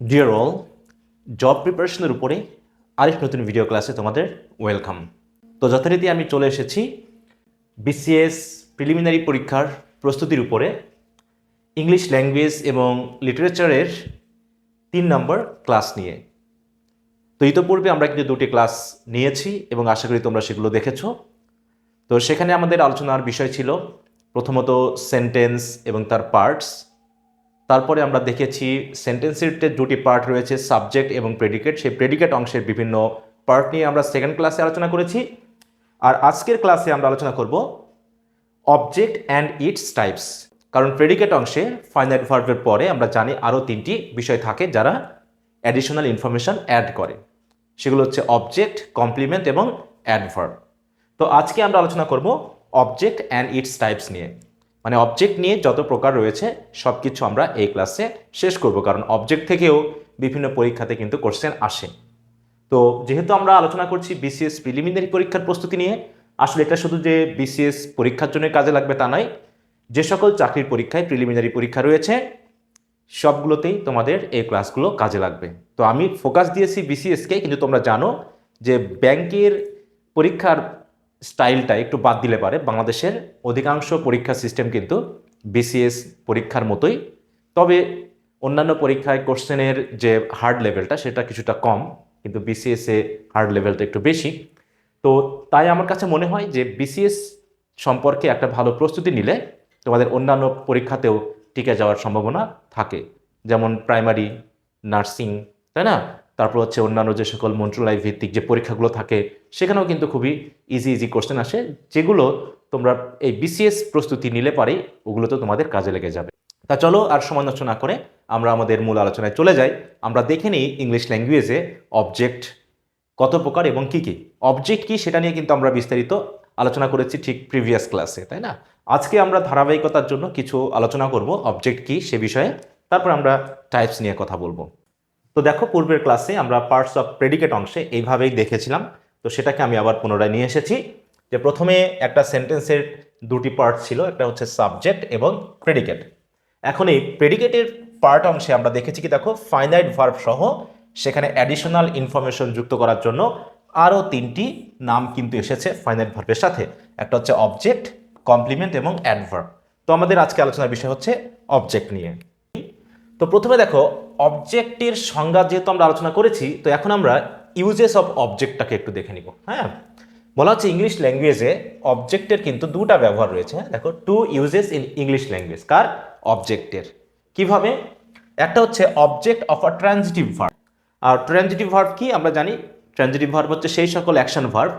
Deer all job প্রিপারেশনের উপরে আরেক নতুন ভিডিও ক্লাসে তোমাদের ওয়েলকাম তো যথারীতি আমি চলে এসেছি বিসিএস প্রিলিমিনারি পরীক্ষার প্রস্তুতির উপরে। ইংলিশ ল্যাঙ্গুয়েজ এবং লিটারেচারের তিন নম্বর ক্লাস নিয়ে। তো ইতোপূর্বে আমরা কিন্তু দুটি ক্লাস নিয়েছি এবং আশা করি তোমরা সেগুলো দেখেছ। তো সেখানে আমাদের আলোচনার বিষয় ছিল প্রথমত সেন্টেন্স এবং তার পার্টস তারপরে আমরা দেখেছি সেন্টেন্সের দুটি পার্ট রয়েছে সাবজেক্ট এবং প্রেডিকেট সেই প্রেডিকেট অংশের বিভিন্ন পার্ট নিয়ে আমরা সেকেন্ড ক্লাসে আলোচনা করেছি। আর আজকের ক্লাসে আমরা আলোচনা করব অবজেক্ট অ্যান্ড ইটস টাইপস কারণ প্রেডিকেট অংশে ফাইনাইট ভার্বের পরে আমরা জানি আরও তিনটি বিষয় থাকে যারা অ্যাডিশনাল ইনফরমেশন অ্যাড করে। সেগুলো হচ্ছে অবজেক্ট কমপ্লিমেন্ট এবং অ্যাডভার্ব তো আজকে আমরা আলোচনা করব অবজেক্ট অ্যান্ড ইটস টাইপস নিয়ে। মানে অবজেক্ট নিয়ে যত প্রকার রয়েছে সব কিছু আমরা এই ক্লাসে শেষ করব। কারণ অবজেক্ট থেকেও বিভিন্ন পরীক্ষাতে কিন্তু কোশ্চেন আসে। তো যেহেতু আমরা আলোচনা করছি বিসিএস প্রিলিমিনারি পরীক্ষার প্রস্তুতি নিয়ে, আসলে এটা শুধু যে বিসিএস পরীক্ষার জন্য কাজে লাগবে তা নয়, যে সকল চাকরির পরীক্ষায় প্রিলিমিনারি পরীক্ষা রয়েছে, সবগুলোতেই তোমাদের এই ক্লাসগুলো কাজে লাগবে। তো আমি ফোকাস দিয়েছি বিসিএসকে কিন্তু তোমরা জানো যে ব্যাংকের পরীক্ষার স্টাইলটা একটু বাদ দিলে পারে। বাংলাদেশের অধিকাংশ পরীক্ষা সিস্টেম কিন্তু বিসিএস পরীক্ষার মতোই। তবে অন্যান্য পরীক্ষায় কোশ্চেনের যে হার্ড লেভেলটা সেটা কিছুটা কম, কিন্তু বিসিএসে হার্ড লেভেলটা একটু বেশি। তো তাই আমার কাছে মনে হয় যে বিসিএস সম্পর্কে একটা ভালো প্রস্তুতি নিলে তোমাদের অন্যান্য পরীক্ষাতেও টিকে যাওয়ার সম্ভাবনা থাকে। যেমন প্রাইমারি নার্সিং তাই না? তারপর হচ্ছে অন্যান্য যে সকল মন্ত্রণালয় ভিত্তিক যে পরীক্ষাগুলো থাকে, সেখানেও কিন্তু খুবই ইজি ইজি কোশ্চেন আসে, যেগুলো তোমরা এই বিসিএস প্রস্তুতি নিলে পারে, ওগুলো তো তোমাদের কাজে লেগে যাবে। তা চলো আর সময় না করে আমরা আমাদের মূল আলোচনায় চলে যাই। আমরা দেখে নিই ইংলিশ ল্যাঙ্গুয়েজে অবজেক্ট কত প্রকার এবং কি কি। অবজেক্ট কি সেটা নিয়ে কিন্তু আমরা বিস্তারিত আলোচনা করেছি ঠিক প্রিভিয়াস ক্লাসে তাই না? আজকে আমরা ধারাবাহিকতার জন্য কিছু আলোচনা করব অবজেক্ট কি সে বিষয়ে। তারপর আমরা টাইপস নিয়ে কথা বলব। তো দেখো, পূর্বের ক্লাসে আমরা পার্টস অফ প্রেডিকেট অংশে এইভাবেই দেখেছিলাম। তো সেটাকে আমি আবার পুনরায় নিয়ে এসেছি যে প্রথমে একটা সেন্টেন্সের দুটি পার্ট ছিল, একটা হচ্ছে সাবজেক্ট এবং প্রেডিকেট এখন এই প্রেডিকেটের পার্ট অংশে আমরা দেখেছি কি, দেখো ফাইনাইট ভার্ব সহ সেখানে অ্যাডিশনাল ইনফরমেশন যুক্ত করার জন্য আরও তিনটি নাম কিন্তু এসেছে ফাইনাইট ভার্বের সাথে। একটা হচ্ছে অবজেক্ট কমপ্লিমেন্ট এবং অ্যাডভার্ব তো আমাদের আজকে আলোচনার বিষয় হচ্ছে অবজেক্ট নিয়ে। তো প্রথমে দেখো অবজেক্টের সংজ্ঞা যেহেতু আমরা আলোচনা করেছি, তো এখন আমরা ইউজেস অফ অবজেক্টটাকে একটু দেখে নিব হ্যাঁ? বলা হচ্ছে ইংলিশ ল্যাঙ্গুয়েজে অবজেক্টের কিন্তু দুটা ব্যবহার রয়েছে হ্যাঁ? দেখো two uses in English language কার? অবজেক্টের কীভাবে? একটা হচ্ছে object of a transitive verb R transitive verb কি? আমরা জানি ট্রানজিটিভ ভার্ব হচ্ছে সেই সকল অ্যাকশন ভার্ব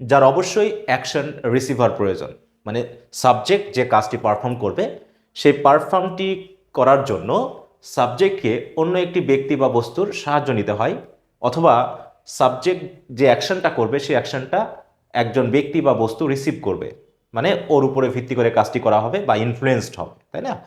যার অবশ্যই অ্যাকশন রিসিভার প্রয়োজন মানে সাবজেক্ট যে কাজটি পারফর্ম করবে, সেই পারফর্মটি করার জন্য সাবজেক্টকে অন্য একটি ব্যক্তি বা বস্তুর সাহায্য নিতে হয় অথবা সাবজেক্ট যে অ্যাকশনটা করবে, সেই অ্যাকশনটা একজন ব্যক্তি বা বস্তু রিসিভ করবে। মানে ওর উপরে ভিত্তি করে কাজটি করা হবে বা ইনফ্লুয়েসড হবে, তাই না?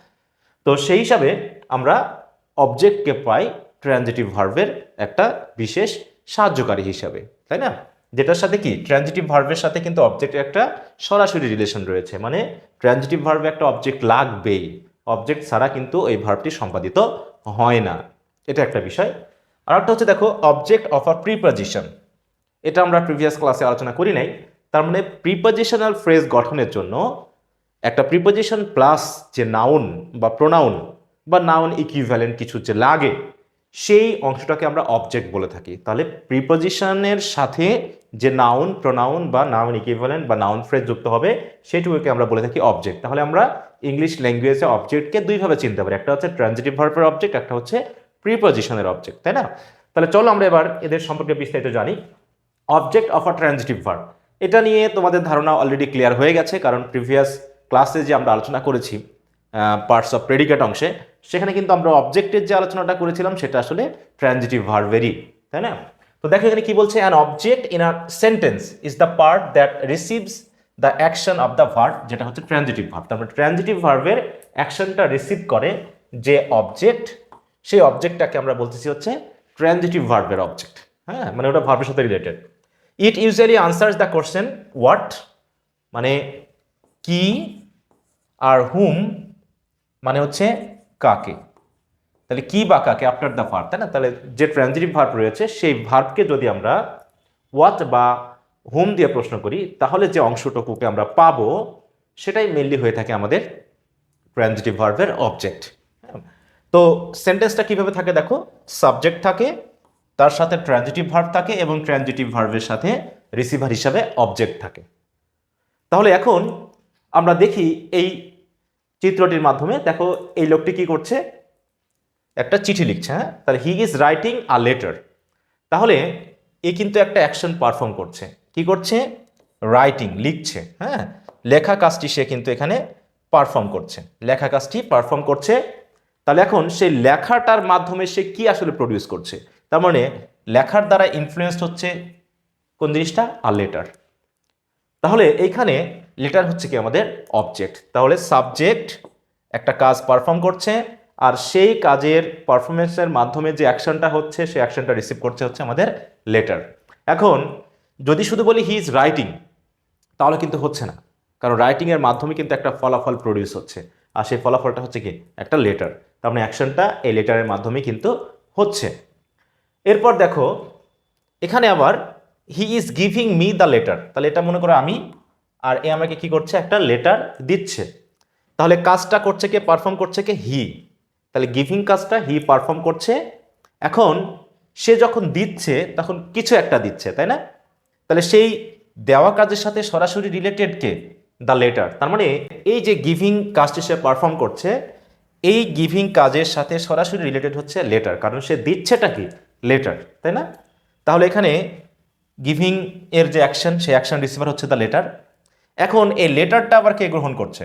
তো সেই হিসাবে আমরা অবজেক্টকে পাই ট্রানজিটিভ ভার্ভের একটা বিশেষ সাহায্যকারী হিসাবে, তাই না? যেটার সাথে কি? ট্রানজিটিভ ভার্ভের সাথে কিন্তু অবজেক্টের একটা সরাসরি রিলেশন রয়েছে। মানে ট্রানজিটিভ ভার্ভে একটা অবজেক্ট লাগবেই। অবজেক্ট ছাড়া কিন্তু এই ভার্বটি সম্পাদিত হয় না। এটা একটা বিষয়। আর একটা হচ্ছে দেখো অবজেক্ট অফ আ প্রিপজিশন এটা আমরা প্রিভিয়াস ক্লাসে আলোচনা করি নাই। তার মানে প্রিপজিশনাল ফ্রেজ গঠনের জন্য একটা প্রিপজিশন প্লাস যে নাউন বা প্রোনাউন বা নাউন ইকুইভ্যালেন্ট কিছু যে লাগে, সেই অংশটাকে আমরা অবজেক্ট বলে থাকি। তাহলে প্রিপজিশনের সাথে যে নাউন প্রোনাউন বা নাউন ইকুইভ্যালেন্ট বা নাউন ফ্রেজ যুক্ত হবে, সেটুকুকে আমরা বলে থাকি অবজেক্ট তাহলে আমরা ইংলিশ ল্যাঙ্গুয়েজে অবজেক্টকে দুইভাবে চিনতে পারি। একটা হচ্ছে ট্রানজিটিভ ভার্বের অবজেক্ট একটা হচ্ছে প্রিপজিশনের অবজেক্ট তাই না? তাহলে চলো আমরা এবার এদের সম্পর্কে বিস্তারিত জানি। Object of a transitive verb এটা নিয়ে তোমাদের ধারণা অলরেডি ক্লিয়ার হয়ে গেছে, কারণ প্রিভিয়াস ক্লাসে যে আমরা আলোচনা করেছি পার্টস অফ প্রেডিকেট অংশে, সেখানে কিন্তু আমরা অবজেক্টের যে আলোচনাটা করেছিলাম, সেটা আসলে ট্রানজিটিভ ভার্বেরই তাই না? তো দেখো এখানে কি বলছে an object in a sentence is the part that receives the action of the verb যেটা হচ্ছে ট্রানজিটিভ ভার্ব তারপরে ট্রানজিটিভ ভার্বের অ্যাকশনটা রিসিভ করে যে অবজেক্ট সেই অবজেক্টটাকে আমরা বলতেছি হচ্ছে ট্রানজিটিভ ভার্বের অবজেক্ট হ্যাঁ মানে ওটা ভার্বের সাথে related it usually answers the question what মানে কি আর হুম মানে হচ্ছে কাকে। তাহলে কি বা কাকে? আফটার দ্য ভার্ব তাই না? তাহলে যে ট্রানজিটিভ ভার্ব রয়েছে, সেই ভার্বকে যদি আমরা হোয়াট বা হোম দিয়ে প্রশ্ন করি, তাহলে যে অংশটুকুকে আমরা পাবো, সেটাই মেনলি হয়ে থাকে আমাদের ট্রানজিটিভ ভার্বের অবজেক্ট তো সেন্টেন্সটা কীভাবে থাকে দেখো? সাবজেক্ট থাকে, তার সাথে ট্রানজিটিভ ভার্ভ থাকে এবং ট্রানজিটিভ ভার্ভের সাথে রিসিভার হিসাবে অবজেক্ট থাকে। তাহলে এখন আমরা দেখি এই চিত্রটির মাধ্যমে, দেখো এই লোকটি কি করছে? একটা চিঠি লিখছে হ্যাঁ? তাহলে he is writing a letter তাহলে এ কিন্তু একটা অ্যাকশন পারফর্ম করছে। কি করছে? রাইটিং লিখছে হ্যাঁ? লেখা কাজটি সে কিন্তু এখানে পারফর্ম করছে। লেখা কাজটি পারফর্ম করছে। তাহলে এখন সেই লেখাটার মাধ্যমে সে কি আসলে প্রডিউস করছে? তার মানে লেখার দ্বারা ইনফ্লুয়েসড হচ্ছে কোন জিনিসটা? আর লেটার তাহলে এইখানে লেটার হচ্ছে কি আমাদের অবজেক্ট তাহলে সাবজেক্ট একটা কাজ পারফর্ম করছে আর সেই কাজের পারফরমেন্সের মাধ্যমে যে অ্যাকশনটা হচ্ছে, সেই অ্যাকশনটা রিসিভ করছে হচ্ছে আমাদের লেটার এখন যদি শুধু বলি হি ইজ রাইটিং তাহলে কিন্তু হচ্ছে না। কারণ রাইটিংয়ের মাধ্যমে কিন্তু একটা ফলাফল প্রডিউস হচ্ছে। আর সেই ফলাফলটা হচ্ছে কি? একটা লেটার তার মানে অ্যাকশনটা এই লেটারের মাধ্যমে কিন্তু হচ্ছে। এরপর দেখো, এখানে আবার he is giving me the letter তাহলে এটা মনে করো আমি, আর এ আমাকে কি করছে? একটা লেটার দিচ্ছে। তাহলে কাজটা করছে কে? পারফর্ম করছে কে? হি তাহলে গিভিং কাজটা হি পারফর্ম করছে। এখন সে যখন দিচ্ছে, তখন কিছু একটা দিচ্ছে, তাই না? তাহলে সেই দেওয়া কাজের সাথে সরাসরি রিলেটেড কে? দ্য লেটার তার মানে এই যে গিভিং কাজটি সে পারফর্ম করছে, এই গিভিং কাজের সাথে সরাসরি রিলেটেড হচ্ছে লেটার কারণ সে দিচ্ছেটা কি? লেটার তাই না? তাহলে এখানে গিভিং এর যে অ্যাকশন সেই অ্যাকশন রিসিভার হচ্ছে দ্য লেটার এখন এই লেটারটা আবার কে গ্রহণ করছে?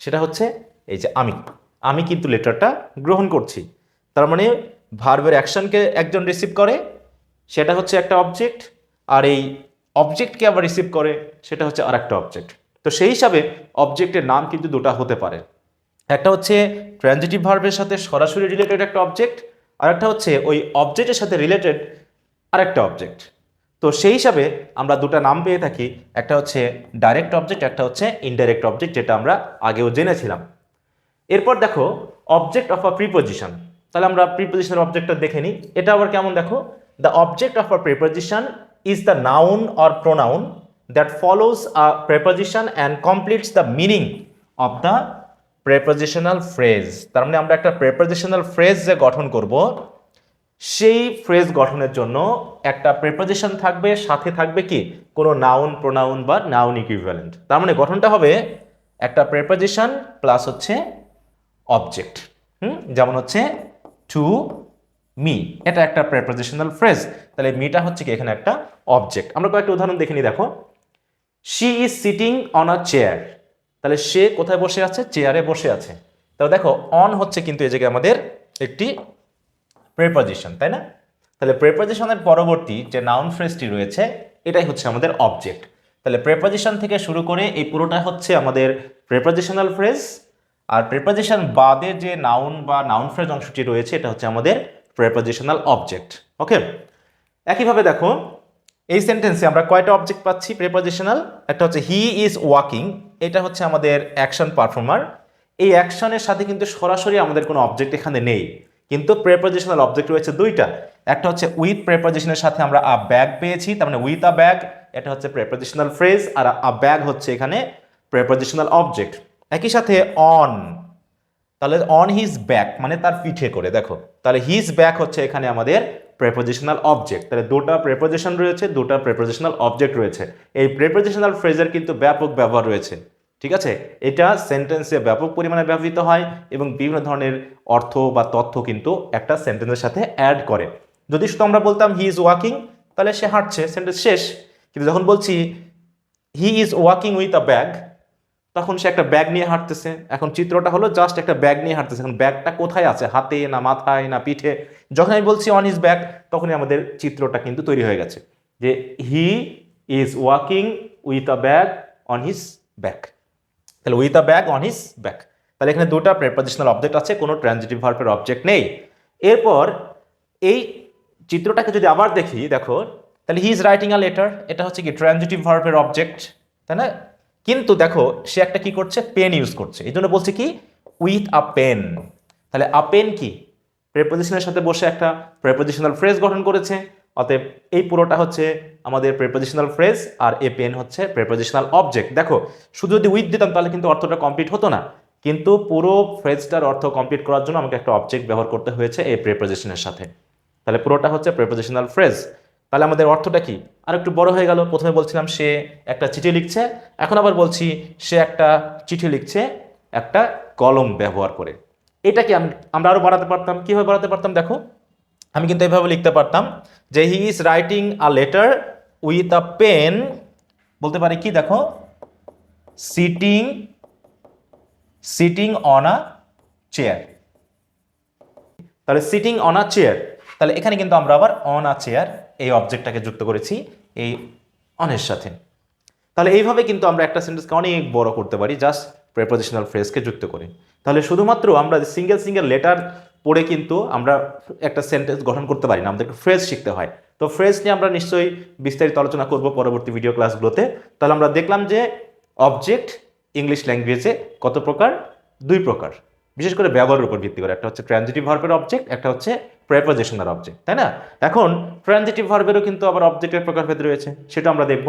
সেটা হচ্ছে এই যে আমি। আমি কিন্তু লেটারটা গ্রহণ করছি। তার মানে ভার্বের অ্যাকশনকে একজন রিসিভ করে, সেটা হচ্ছে একটা অবজেক্ট আর এই অবজেক্টকে আবার রিসিভ করে, সেটা হচ্ছে আর একটা অবজেক্ট তো সেই হিসাবে অবজেক্টের নাম কিন্তু দুটা হতে পারে। একটা হচ্ছে ট্রানজিটিভ ভার্বের সাথে সরাসরি রিলেটেড একটা অবজেক্ট আর একটা হচ্ছে ওই অবজেক্টের সাথে রিলেটেড আরেকটা অবজেক্ট তো সেই হিসাবে আমরা দুটো নাম পেয়ে থাকি, একটা হচ্ছে ডাইরেক্ট অবজেক্ট একটা হচ্ছে ইনডাইরেক্ট অবজেক্ট যেটা আমরা আগেও জেনেছিলাম। এরপর দেখো অবজেক্ট অফ আ প্রিপোজিশন তাহলে আমরা প্রিপোজিশনের অবজেক্টটা দেখে নিই। এটা আবার কেমন দেখো? The object of a preposition is the noun or pronoun that follows a preposition and completes the meaning of the prepositional phrase তার মানে আমরা একটা প্রেপোজিশনাল ফ্রেজ যে গঠন করব, সেই ফ্রেজ গঠনের জন্য একটা প্রেপোজিশন থাকবে, সাথে থাকবে কি? কোনো নাউন প্রোনাউন বা নাউন ইকুইভ্যালেন্ট তার মানে গঠনটা হবে একটা প্রেপোজিশন প্লাস হচ্ছে অবজেক্ট হুম? যেমন হচ্ছে টু মি, এটা একটা প্রেপোজিশনাল ফ্রেজ তাহলে মিটা হচ্ছে কি এখানে একটা অবজেক্ট আমরা কয়েকটা উদাহরণ দেখে নিই, দেখো। She is sitting on a chair তাহলে সে কোথায় বসে আছে? চেয়ারে বসে আছে। তাহলে দেখো অন হচ্ছে কিন্তু এই জায়গায় আমাদের একটি প্রেপোজিশন তাই না? তাহলে প্রেপোজিশনের পরবর্তী যে নাউন ফ্রেজটি রয়েছে, এটাই হচ্ছে আমাদের অবজেক্ট তাহলে প্রেপোজিশন থেকে শুরু করে এই পুরোটা হচ্ছে আমাদের প্রেপোজিশনাল ফ্রেজ আর প্রেপোজিশন বাদে যে নাউন বা নাউন ফ্রেজ অংশটি রয়েছে, এটা হচ্ছে আমাদের প্রেপোজিশনাল অবজেক্ট ওকে একইভাবে দেখো, এই সেন্টেন্সে আমরা কয়টা অবজেক্ট পাচ্ছি প্রেপোজিশনাল একটা হচ্ছে হি ইজ ওয়াকিং এটা হচ্ছে আমাদের অ্যাকশন পারফর্মার এই অ্যাকশনের সাথে কিন্তু সরাসরি আমাদের কোনো অবজেক্ট এখানে নেই। কিন্তু প্রেপোজিশনাল অবজেক্ট রয়েছে দুইটা। একটা হচ্ছে উইথ প্রেপোজিশনের সাথে আমরা আ ব্যাগ পেয়েছি। তার মানে উইথ আ ব্যাগ এটা হচ্ছে প্রেপোজিশনাল ফ্রেজ আর আ ব্যাগ হচ্ছে এখানে প্রেপোজিশনাল অবজেক্ট একই সাথে অন তাহলে অন হিজ ব্যাক মানে তার পিঠে করে, দেখো। তাহলে হিজ ব্যাক হচ্ছে এখানে আমাদের প্রেপোজিশনাল অবজেক্ট তাহলে দুটা প্রেপোজিশন রয়েছে, দুটা প্রেপোজিশনাল অবজেক্ট রয়েছে। এই প্রেপোজিশনাল ফ্রেজের কিন্তু ব্যাপক ব্যবহার রয়েছে। ঠিক আছে? এটা সেন্টেন্সে ব্যাপক পরিমাণে ব্যবহৃত হয় এবং বিভিন্ন ধরনের অর্থ বা তথ্য কিন্তু একটা সেন্টেন্সের সাথে অ্যাড করে। যদি শুধু আমরা বলতাম হি ইজ ওয়াকিং তাহলে সে হাঁটছে সেন্টেন্স শেষ। কিন্তু যখন বলছি he is walking with a bag তখন সে একটা ব্যাগ নিয়ে হাঁটতেছে। এখন চিত্রটা হলো জাস্ট একটা ব্যাগ নিয়ে হাঁটতেছে। এখন ব্যাগটা কোথায় আছে? হাতে না মাথায় না পিঠে? যখন আমি বলছি অন ইজ ব্যাগ তখনই আমাদের চিত্রটা কিন্তু তৈরি হয়ে গেছে যে he is walking with a bag on his back তাহলে with a bag on his back তাহলে এখানে দুটা প্রেপোজিশনাল অবজেক্ট আছে, কোনো ট্রানজিটিভ ভার্বের অবজেক্ট নেই। এরপর এই চিত্রটাকে যদি আবার দেখি, দেখো, তাহলে he is writing a letter এটা হচ্ছে কি ট্রানজিটিভ ভার্বের অবজেক্ট তাই না? কিন্তু দেখো, সে একটা কি করছে? পেন ইউজ করছে। এই জন্য বলছে কি? উইথ আ পেন তাহলে আ পেন কি? প্রেপোজিশনের সাথে বসে একটা প্রেপোজিশনাল ফ্রেজ গঠন করেছে। অতএব এই পুরোটা হচ্ছে আমাদের প্রেপোজিশনাল ফ্রেজ আর এ পেন হচ্ছে প্রেপোজিশনাল অবজেক্ট দেখো, শুধু যদি উইথ দিতাম তাহলে কিন্তু অর্থটা কমপ্লিট হতো না। কিন্তু পুরো ফ্রেজটার অর্থ কমপ্লিট করার জন্য আমাকে একটা অবজেক্ট ব্যবহার করতে হয়েছে এই প্রেপোজিশনের সাথে। তাহলে পুরোটা হচ্ছে প্রেপোজিশনাল ফ্রেজ তাহলে আমাদের অর্থটা কি? আর একটু বড় হয়ে গেল, প্রথমে বলছিলাম সে একটা চিঠি লিখছে, এখন আবার বলছি সে একটা চিঠি লিখছে একটা কলম ব্যবহার করে। এটা কি আম- আমরা আরও বাড়াতে পারতাম? কীভাবে বাড়াতে পারতাম দেখো? আমি কিন্তু এভাবে লিখতে পারতাম যে he is writing a letter with a pen বলতে পারি কি দেখো? Sitting sitting on a chair তাহলে সিটিং অন আ চেয়ার তাহলে এখানে কিন্তু আমরা আবার অন আ চেয়ার এই অবজেক্টটাকে যুক্ত করেছি এই অনের সাথে। তাহলে এইভাবে কিন্তু আমরা একটা সেন্টেন্সকে অনেক বড় করতে পারি জাস্ট প্রেপোজিশনাল ফ্রেজকে যুক্ত করে। তাহলে শুধুমাত্র আমরা সিঙ্গেল সিঙ্গেল লেটার পড়ে কিন্তু আমরা একটা সেন্টেন্স গঠন করতে পারি না, আমাদেরকে ফ্রেজ শিখতে হয়। তো ফ্রেজ নিয়ে আমরা নিশ্চয়ই বিস্তারিত আলোচনা করব পরবর্তী ভিডিও ক্লাসগুলোতে তাহলে আমরা দেখলাম যে অবজেক্ট ইংলিশ ল্যাঙ্গুয়েজে কত প্রকার? দুই প্রকার। বিশেষ করে ব্যবহারের উপর ভিত্তি করে। একটা হচ্ছে ট্রানজিটিভ ভার্বের অবজেক্ট একটা হচ্ছে প্রেপোজিশনাল অবজেক্ট তাই না? এখন ট্রানজিটিভ ভার্বেরও কিন্তু আবার অবজেক্টের প্রকারভেদ রয়েছে, সেটা আমরা দেখব।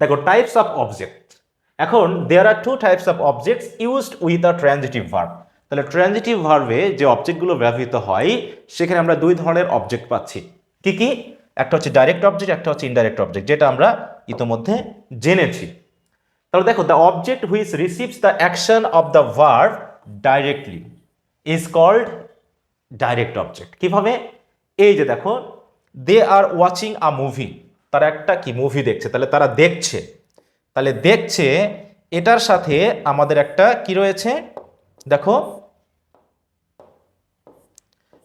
দেখো টাইপস অফ অবজেক্ট এখন there are two types of objects used with a transitive verb তাহলে ট্রানজিটিভ ভার্বে যে অবজেক্টগুলো ব্যবহৃত হয়, সেখানে আমরা দুই ধরনের অবজেক্ট পাচ্ছি। কি কি? একটা হচ্ছে ডাইরেক্ট অবজেক্ট একটা হচ্ছে ইনডাইরেক্ট অবজেক্ট যেটা আমরা ইতোমধ্যে জেনেছি। তাহলে দেখো the object which receives the action of the verb directly is called direct object কীভাবে? এই যে দেখো দে আর ওয়াচিং আ মুভি তারা একটা কি মুভি দেখছে? তাহলে তারা দেখছে। তাহলে দেখছে, এটার সাথে আমাদের একটা কি রয়েছে? দেখো,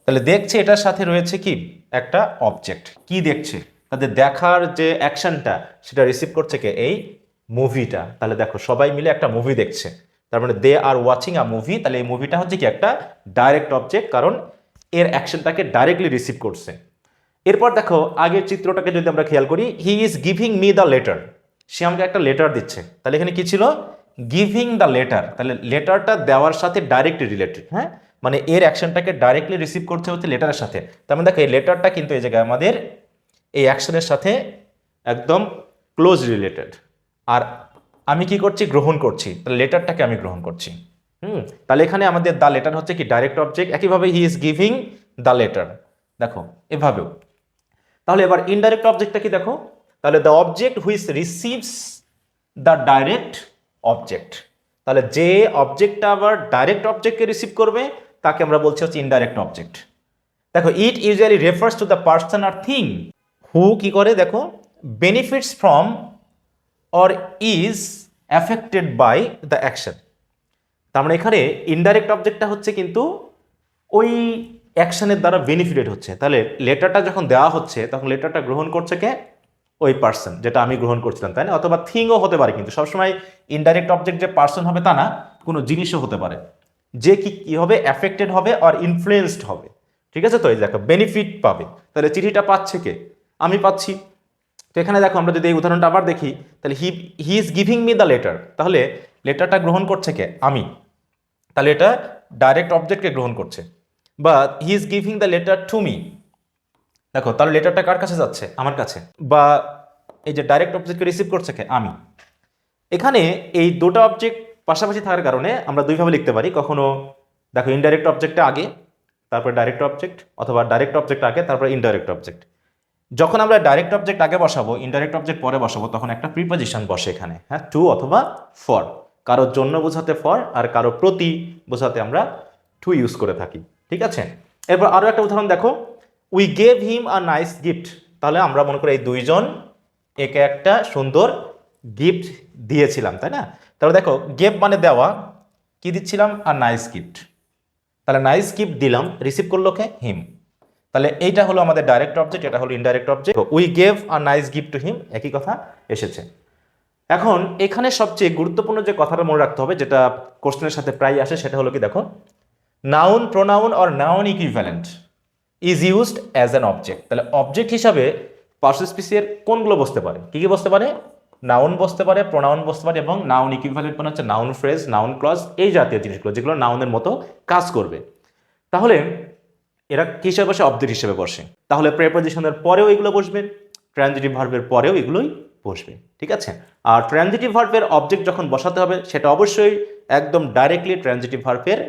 তাহলে দেখছে, এটার সাথে রয়েছে কি? একটা অবজেক্ট কি দেখছে? তাদের দেখার যে অ্যাকশনটা সেটা রিসিভ করছে কে? এই মুভিটা তাহলে দেখো, সবাই মিলে একটা মুভি দেখছে। তার মানে দে আর ওয়াচিং আ মুভি তাহলে এই মুভিটা হচ্ছে কি? একটা ডাইরেক্ট অবজেক্ট কারণ এর অ্যাকশনটাকে ডাইরেক্টলি রিসিভ করছে। এরপর দেখো, আগের চিত্রটাকে যদি আমরা খেয়াল করি he is giving me the letter সে আমাকে একটা লেটার দিচ্ছে। তাহলে এখানে কি ছিল? গিভিং দ্য লেটার তাহলে লেটারটা দেওয়ার সাথে ডাইরেক্টলি রিলেটেড হ্যাঁ? মানে এর অ্যাকশনটাকে ডাইরেক্টলি রিসিভ করতে হচ্ছে লেটারের সাথে। তার মানে দেখো, এই লেটারটা কিন্তু এই জায়গায় আমাদের এই অ্যাকশনের সাথে একদম ক্লোজ রিলেটেড আর আমি কি করছি? গ্রহণ করছি। তাহলে লেটারটাকে আমি গ্রহণ করছি। হুম। তাহলে এখানে আমাদের দ্য লেটার হচ্ছে কি? ডাইরেক্ট অবজেক্ট একইভাবে he is giving the letter দেখো, এভাবেও। তাহলে এবার ইনডাইরেক্ট অবজেক্টটা কি দেখো? তাহলে the object which receives the direct object তাহলে যে অবজেক্টটা আবার ডাইরেক্ট অবজেক্টকে রিসিভ করবে, তাকে আমরা বলছি হচ্ছে ইনডাইরেক্ট অবজেক্ট দেখো it usually refers to the person R thing who কি করে? দেখো benefits from or is affected by the action তার মানে এখানে ইনডাইরেক্ট অবজেক্টটা হচ্ছে কিন্তু ওই অ্যাকশনের দ্বারা বেনিফিটেড হচ্ছে। তাহলে লেটারটা যখন দেওয়া হচ্ছে, তখন লেটারটা গ্রহণ করছে কে? ওই পার্সন যেটা আমি গ্রহণ করছিলাম, তাই না? অথবা থিংও হতে পারে কিন্তু। সবসময় ইনডাইরেক্ট অবজেক্ট যে পার্সন হবে তা না, কোনো জিনিসও হতে পারে। যে কি কি হবে? অ্যাফেক্টেড হবে আর ইনফ্লুয়েসড হবে। ঠিক আছে তো? এই দেখো বেনিফিট পাবে। তাহলে চিঠিটা পাচ্ছে কে? আমি পাচ্ছি। তো এখানে দেখো, আমরা যদি এই উদাহরণটা আবার দেখি, তাহলে he he is giving me the letter তাহলে লেটারটা গ্রহণ করছে কে? আমি। তাহলে এটা ডাইরেক্ট অবজেক্টকে গ্রহণ করছে। বা he is giving the letter to me দেখো, তাহলে লেটারটা কার কাছে যাচ্ছে? আমার কাছে। বা এই যে ডাইরেক্ট অবজেক্টকে রিসিভ করছে কে? আমি। এখানে এই দুটো অবজেক্ট পাশাপাশি থাকার কারণে আমরা দুইভাবে লিখতে পারি। কখনো দেখো ইনডাইরেক্ট অবজেক্টটা আগে, তারপর ডাইরেক্ট অবজেক্ট অথবা ডাইরেক্ট অবজেক্ট আগে, তারপর ইনডাইরেক্ট অবজেক্ট যখন আমরা ডাইরেক্ট অবজেক্ট আগে বসাবো ইনডাইরেক্ট অবজেক্ট পরে বসাবো, তখন একটা প্রিপোজিশন বসে এখানে হ্যাঁ? টু অথবা ফর কারোর জন্য বোঝাতে ফর আর কারও প্রতি বোঝাতে আমরা টু ইউজ করে থাকি, ঠিক আছে? এরপর আরও একটা উদাহরণ দেখো। We gave him a nice gift তাহলে আমরা মনে করি এই দুইজন একে একটা সুন্দর গিফট দিয়েছিলাম, তাই না? তাহলে দেখো গেভ মানে দেওয়া, কি দিচ্ছিলাম? আর নাইস গিফট তাহলে নাইস গিফট দিলাম রিসিভ করল কে? হিম তাহলে এইটা হলো আমাদের ডাইরেক্ট অবজেক্ট এটা হলো indirect object we gave a nice gift to him একই কথা এসেছে। এখন এখানে সবচেয়ে গুরুত্বপূর্ণ যে কথাটা মনে রাখতে হবে, যেটা কোশ্চেনের সাথে প্রায় আসে, সেটা হলো কি, দেখো noun pronoun or noun equivalent is used as an object তাহলে অবজেক্ট হিসাবে পার্সোস্পিসিয়ার কোনগুলো বসতে পারে? কি কি বসতে পারে? নাউন বসতে পারে প্রোনাউন বসতে পারে এবং নাউন ইকুইভ্যালেন্ট মানে হচ্ছে নাউন ফ্রেজ নাউন ক্লজ এই জাতীয় জিনিসগুলো, যেগুলো নাউনের মতো কাজ করবে। তাহলে এরা কি হিসাবে বসে? অবজেক্ট হিসেবে বসে। তাহলে প্রেপোজিশনের পরেও এগুলো বসবে ট্রানজিটিভ ভার্বের পরেও এগুলোই বসবে, ঠিক আছে? আর ট্রানজিটিভ ভার্বের অবজেক্ট যখন বসাতে হবে, সেটা অবশ্যই একদম ডাইরেক্টলি ট্রানজিটিভ ভার্বের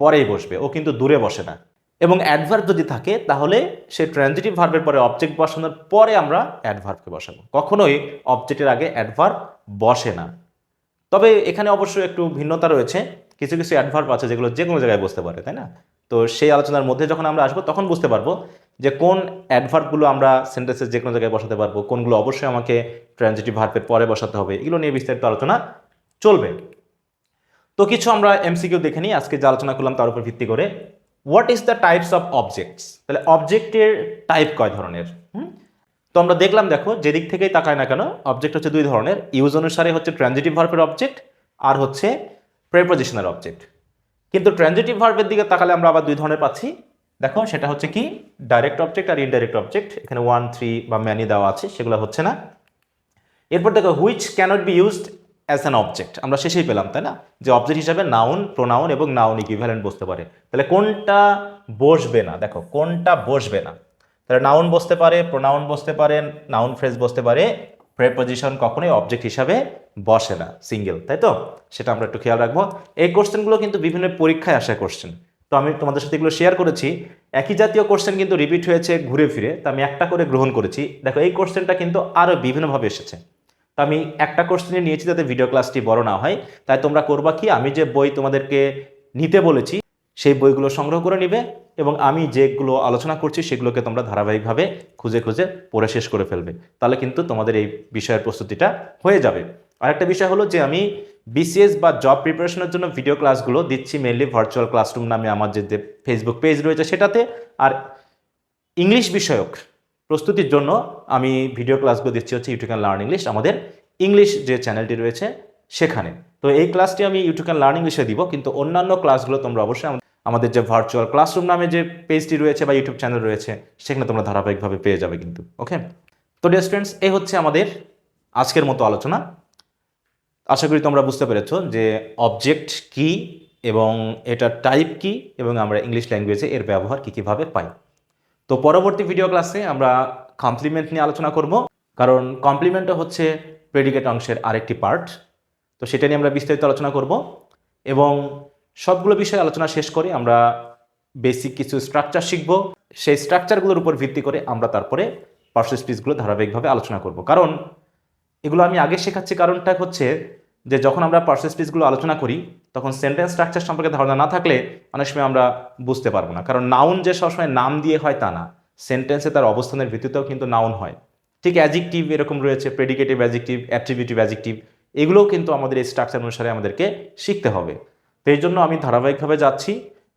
পরেই বসবে, ও কিন্তু দূরে বসে না। এবং অ্যাডভার্ব যদি থাকে, তাহলে সে ট্রানজিটিভ ভার্বের পরে অবজেক্ট বসানোর পরে আমরা অ্যাডভার্বকে বসাবো। কখনোই অবজেক্টের আগে অ্যাডভার্ব বসে না। তবে এখানে অবশ্যই একটু ভিন্নতা রয়েছে, কিছু কিছু অ্যাডভার্ব আছে যেগুলো যে কোনো জায়গায় বসতে পারে, তাই না? তো সেই আলোচনার মধ্যে যখন আমরা আসব, তখন বুঝতে পারব যে কোন অ্যাডভার্বগুলো আমরা সেন্টেন্সের যে কোনো জায়গায় বসাতে পারব, কোনগুলো অবশ্যই আমাকে ট্রানজিটিভ ভার্বের পরে বসাতে হবে, এগুলো নিয়ে বিস্তারিত আলোচনা চলবে। তো কিছু আমরা এমসিকিউ দেখে নিই, আজকে যে আলোচনা করলাম তার উপর ভিত্তি করে। What is the types of objects তাহলে অবজেক্টের টাইপ কয় ধরনের? তো আমরা দেখলাম দেখো, যেদিক থেকেই তাকায় না কেন অবজেক্ট হচ্ছে দুই ধরনের ইউজ অনুসারে হচ্ছে ট্রানজিটিভ ভার্বের অবজেক্ট আর হচ্ছে প্রেপোজিশনাল অবজেক্ট কিন্তু ট্রানজিটিভ ভার্বের দিকে তাকালে আমরা আবার দুই ধরনের পাচ্ছি। দেখো, সেটা হচ্ছে কি? ডাইরেক্ট অবজেক্ট আর ইনডাইরেক্ট অবজেক্ট এখানে ওয়ান থ্রি বা ম্যানি দেওয়া আছে, সেগুলো হচ্ছে না। এরপর দেখো which cannot be used as an object আমরা শেষেই পেলাম, তাই না? যে অবজেক্ট হিসাবে নাউন প্রোনাউন এবং নাউন ইকুইভ্যালেন্ট বসতে পারে। তাহলে কোনটা বসবে না? দেখো, কোনটা বসবে না? তাহলে নাউন বসতে পারে প্রোনাউন বসতে পারে নাউন ফ্রেজ বসতে পারে প্রেপোজিশন কখনোই অবজেক্ট হিসাবে বসে না সিঙ্গেল তাই তো? সেটা আমরা একটু খেয়াল রাখব। এই কোশ্চেনগুলো কিন্তু বিভিন্ন পরীক্ষায় আসা কোশ্চেন তো আমি তোমাদের সাথে এগুলো শেয়ার করেছি। একই জাতীয় কোশ্চেন কিন্তু রিপিট হয়েছে ঘুরে ফিরে, তো আমি একটা করে গ্রহণ করেছি। দেখো, এই কোশ্চেনটা কিন্তু আরও বিভিন্নভাবে এসেছে। তো আমি একটা কোশ্চেনে নিয়েছি যাতে ভিডিও ক্লাসটি বড় না হয়। তাই তোমরা করবা কি? আমি যে বই তোমাদেরকে নিতে বলেছি, সেই বইগুলো সংগ্রহ করে নিবে এবং আমি যেগুলো আলোচনা করছি, সেগুলোকে তোমরা ধারাবাহিকভাবে খুঁজে খুঁজে পড়ে শেষ করে ফেলবে। তাহলে কিন্তু তোমাদের এই বিষয়ের প্রস্তুতিটা হয়ে যাবে। আরেকটা বিষয় হলো যে আমি বিসিএস বা জব প্রিপারেশনের জন্য ভিডিও ক্লাসগুলো দিচ্ছি মেনলি ভার্চুয়াল ক্লাসরুম নামে আমার যে ফেসবুক পেজ রয়েছে সেটাতে। আর ইংলিশ বিষয়ক প্রস্তুতির জন্য আমি ভিডিও ক্লাসগুলো দিচ্ছি হচ্ছে ইউটিউব ক্যান লার্ন ইংলিশ আমাদের ইংলিশ যে চ্যানেলটি রয়েছে সেখানে। তো এই ক্লাসটি আমি ইউটিউব ক্যান লার্ন ইংলিশে দিব, কিন্তু অন্যান্য ক্লাসগুলো তোমরা অবশ্যই আমাদের- যে ভার্চুয়াল ক্লাসরুম নামে যে পেজটি রয়েছে বা ইউটিউব চ্যানেল রয়েছে, সেখানে তোমরা ধারাবাহিকভাবে পেয়ে যাবে কিন্তু ওকে তো ডিয়ার স্টুডেন্টস এই হচ্ছে আমাদের আজকের মতো আলোচনা। আশা করি তোমরা বুঝতে পেরেছ যে অবজেক্ট কি এবং এটার টাইপ কি এবং আমরা ইংলিশ ল্যাঙ্গুয়েজে এর ব্যবহার কী কীভাবে পাই। তো পরবর্তী ভিডিও ক্লাসে আমরা কমপ্লিমেন্ট নিয়ে আলোচনা করব। কারণ কমপ্লিমেন্টও হচ্ছে প্রেডিকেট অংশের আরেকটি পার্ট তো সেটা নিয়ে আমরা বিস্তারিত আলোচনা করব এবং সবগুলো বিষয়ে আলোচনা শেষ করে আমরা বেসিক কিছু স্ট্রাকচার শিখব। সেই স্ট্রাকচারগুলোর উপর ভিত্তি করে আমরা তারপরে পার্সেস পিসগুলো ধারাবাহিকভাবে আলোচনা করব। কারণ এগুলো আমি আগে শেখাচ্ছি কারণটা হচ্ছে যে যখন আমরা পার্সেস পিসগুলো আলোচনা করি, তখন সেন্টেন্স স্ট্রাকচার সম্পর্কে ধারণা না থাকলে অনেক সময় আমরা বুঝতে পারব না। কারণ নাউন যে সবসময় নাম দিয়ে হয় তা না। সেন্টেন্সে তার অবস্থানের ভিত্তিতেও কিন্তু নাউন হয়। ঠিক অ্যাজিকটিভ এরকম রয়েছে প্রেডিকেটিভ অ্যাজিকটিভ অ্যাট্রিবিউটিভ অ্যাজিকটিভ এগুলোও কিন্তু আমাদের এই স্ট্রাকচার অনুসারে আমাদেরকে শিখতে হবে। তো এই জন্য আমি ধারাবাহিকভাবে যাচ্ছি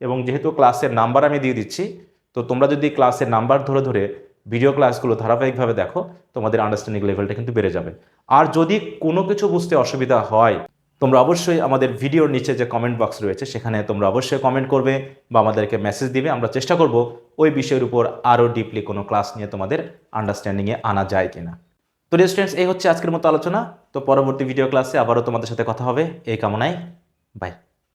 এবং যেহেতু ক্লাসের নাম্বার আমি দিয়ে দিচ্ছি, তো তোমরা যদি ক্লাসের নাম্বার ধরে ধরে ভিডিও ক্লাসগুলো ধারাবাহিকভাবে দেখো, তোমাদের আন্ডারস্ট্যান্ডিং লেভেলটা কিন্তু বেড়ে যাবে। আর যদি কোনো কিছু বুঝতে অসুবিধা হয়, তোমরা অবশ্যই আমাদের ভিডিওর নিচে যে কমেন্ট বক্স রয়েছে, সেখানে তোমরা অবশ্যই কমেন্ট করবে বা আমাদেরকে মেসেজ দিবে। আমরা চেষ্টা করব ওই বিষয়ের উপর আরও ডিপলি কোনো ক্লাস নিয়ে তোমাদের আন্ডারস্ট্যান্ডিংয়ে আনা যায় কিনা। তো স্টুডেন্টস এই হচ্ছে আজকের মতো আলোচনা। তো পরবর্তী ভিডিও ক্লাসে আবারও তোমাদের সাথে কথা হবে। এই কামনায় বাই